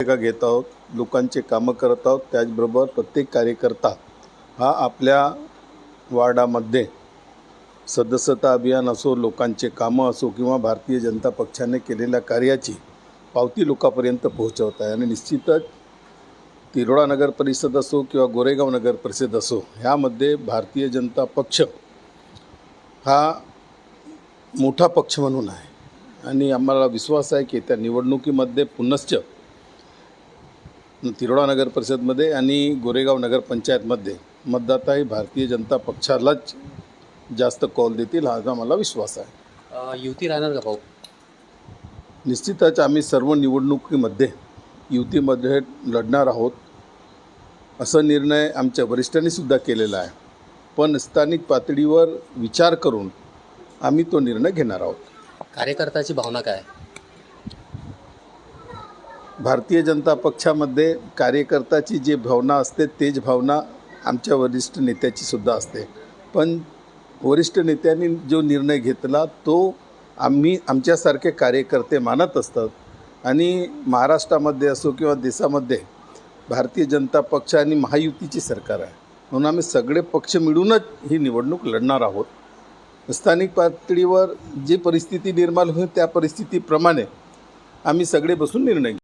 भूमिका घेत आहोत लोकांचे कामं करत आहोत त्याचबरोबर प्रत्येक कार्यकर्ता हा आपल्या वार्डामध्ये सदस्यता अभियान असो लोकांचे कामं असो किंवा भारतीय जनता पक्षाने केलेल्या कार्याची पावती लोकांपर्यंत पोहोचवत आहे. आणि निश्चितच तिरोडा नगर परिषद असो किंवा गोरेगाव नगर परिषद असो ह्यामध्ये भारतीय जनता पक्ष हा मोठा पक्ष म्हणून आहे. आणि आम्हाला विश्वास आहे की त्या निवडणुकीमध्ये पुनश्च तिरोडा नगर परिषदमध्ये आणि गोरेगाव नगरपंचायतमध्ये मतदाता हे भारतीय जनता पक्षालाच जास्त कॉल देतील हा आम्हाला विश्वास आहे. युती राहणार का भाऊ? निश्चितच आम्ही सर्व निवडणुकीमध्ये युतीमध्ये लढणार आहोत. असा निर्णय आमच्या वरिष्ठांनी सुद्धा केलेला आहे. पण स्थानिक पातळीवर विचार करून आम्ही तो निर्णय घेणार आहोत. कार्यकर्त्याची भावना काय? भारतीय जनता पक्षामध्ये कार्यकर्त्याची जी भावना असते तेच भावना आमच्या वरिष्ठ नेत्याची सुद्धा असते. पण वरिष्ठ नेत्यांनी जो निर्णय घेतला तो आम्ही आमच्यासारखे कार्यकर्ते मानत असतात. आणि महाराष्ट्रामध्ये असो किंवा देशामध्ये भारतीय जनता पक्ष आणि महायुतीची सरकार आहे. म्हणून आम्ही सगळे पक्ष मिळूनच ही निवडणूक लढणार आहोत. स्थानिक पातळीवर जी परिस्थिती निर्माण होईल त्या परिस्थितीप्रमाणे आम्ही सगळे बसून निर्णय